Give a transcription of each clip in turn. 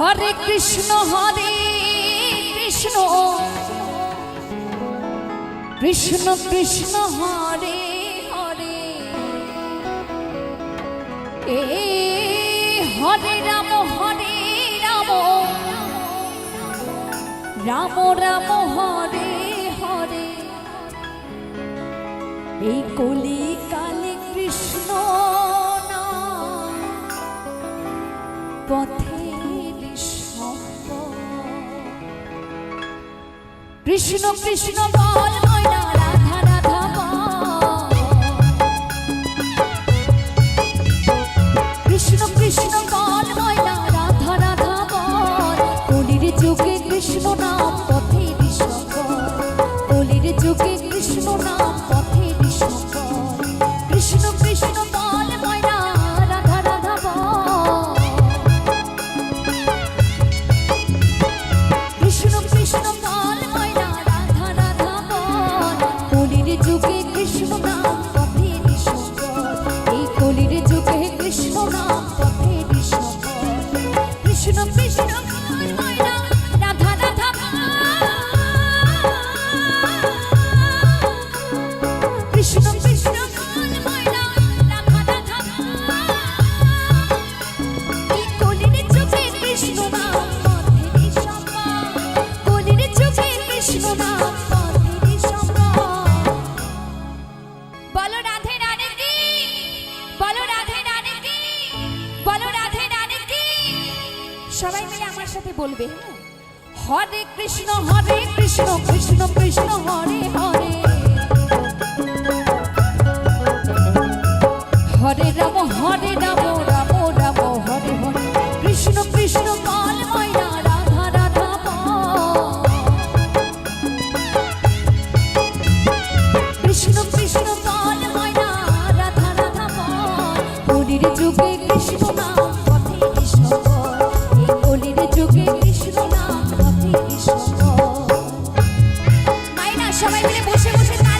হরে কৃষ্ণ হরে কৃষ্ণ। কৃষ্ণ কৃষ্ণ, হরে হরে। এ হরে রাম হরে রাম। রাম রাম, হরে হরে। এই কলি কালে কৃষ্ণ পথ কৃষ্ণ কৃষ্ণ বল, ময়না, রাধা রাধা কৃষ্ণ কৃষ্ণ বল, ময়না, রাধা রাধা বল। কলির চোখে কৃষ্ণ নাম সবাই মিলে আমার সাথে বলবে, হরে কৃষ্ণ হরে কৃষ্ণ কৃষ্ণ কৃষ্ণ, হরে হরে। হরে রাম হরে রাম বসে বসে তার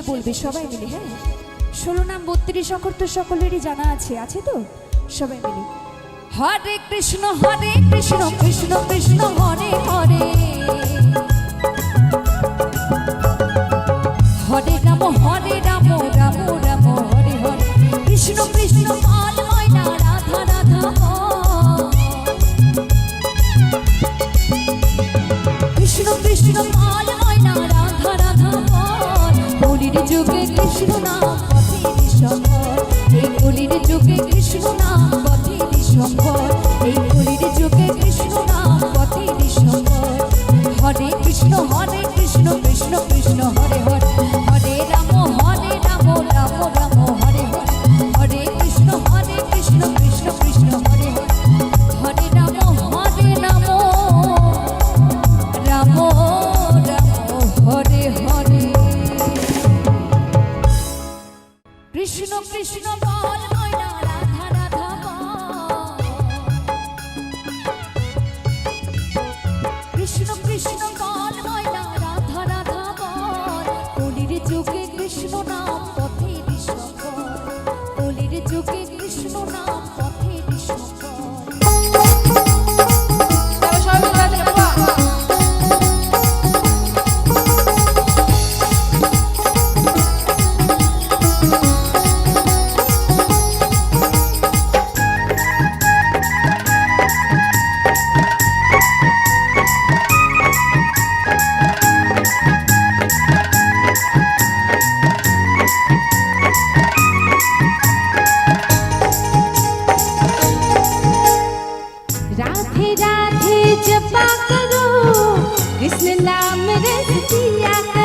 মিলে বলবে? সবাই মিলে হ্যাঁ? ষোলো নাম, বত্রিশ অক্ষর তো সকলেরই জানা আছে আছে তো? সবাই মিলে। হরে কৃষ্ণ হরে কৃষ্ণ কৃষ্ণ কৃষ্ণ, হরে হরে। करो? कृष्ण नाम रस पिया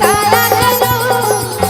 রাধে